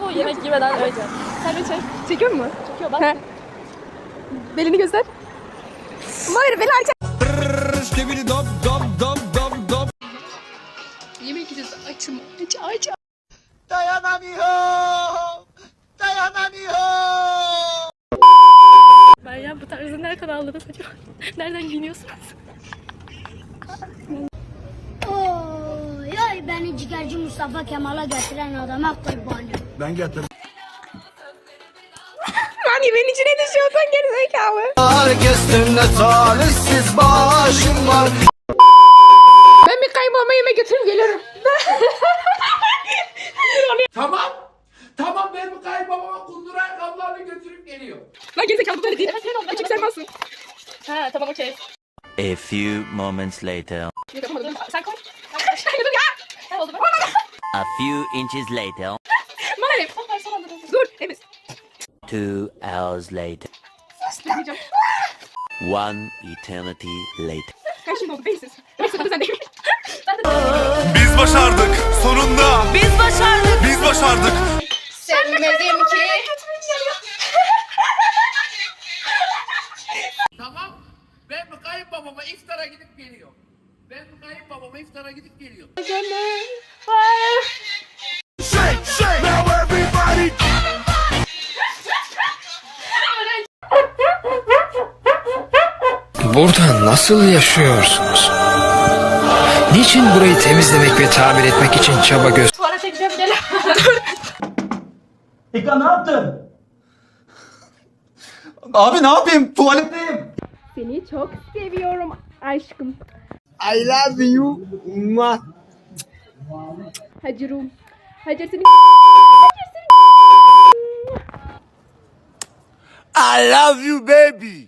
Bu yemek yemeden önce. Sen de çek. Çekiyor mu? Çekiyor bak. He. Belini göster. Hayır beni aç. Yemek yiyeceğiz. Açım. Aç aç. Ben ya bu tarzı nereden aldınız acaba? Nereden giyiniyorsunuz? Beni ciğerci Mustafa Kemal'a getiren adama kurbanım. Lan yemeğin içine düşüyorsan geri zekalı. Herkesin talihsiz başım var Ben bir kaybolma yemek götürüp geliyorum. Tamam. Tamam ben bu kayınbabama kundura ayakkabılarını götürüp geliyorum. Lan geri zekalı bu böyle değil. Küçük sen varsın. Ha tamam okey. A few moments later. Sen koy. Aşağı dur ya. Oldu bak. A few inches later. Son anda dur. Emir. Two hours later. One eternity later. Kaç oldu? Sen. Biz başardık. Sonunda. Biz başardık. Biz başardık. Sevmedim ki. Tamam. Ben kayınbabama iftara gidip geliyorum. Ben bu kayınbabama iftara gidip geliyorum. Shake, shake. Now everybody. Burada nasıl yaşıyorsunuz? Niçin burayı temizlemek ve tamir etmek için çaba göster? Tuvalete gel. İka ne yaptın? Abi ne yapayım? Tuvaletteyim. Seni çok seviyorum aşkım. I love you. Mwah. Hacerum. Hacer seni I love you baby.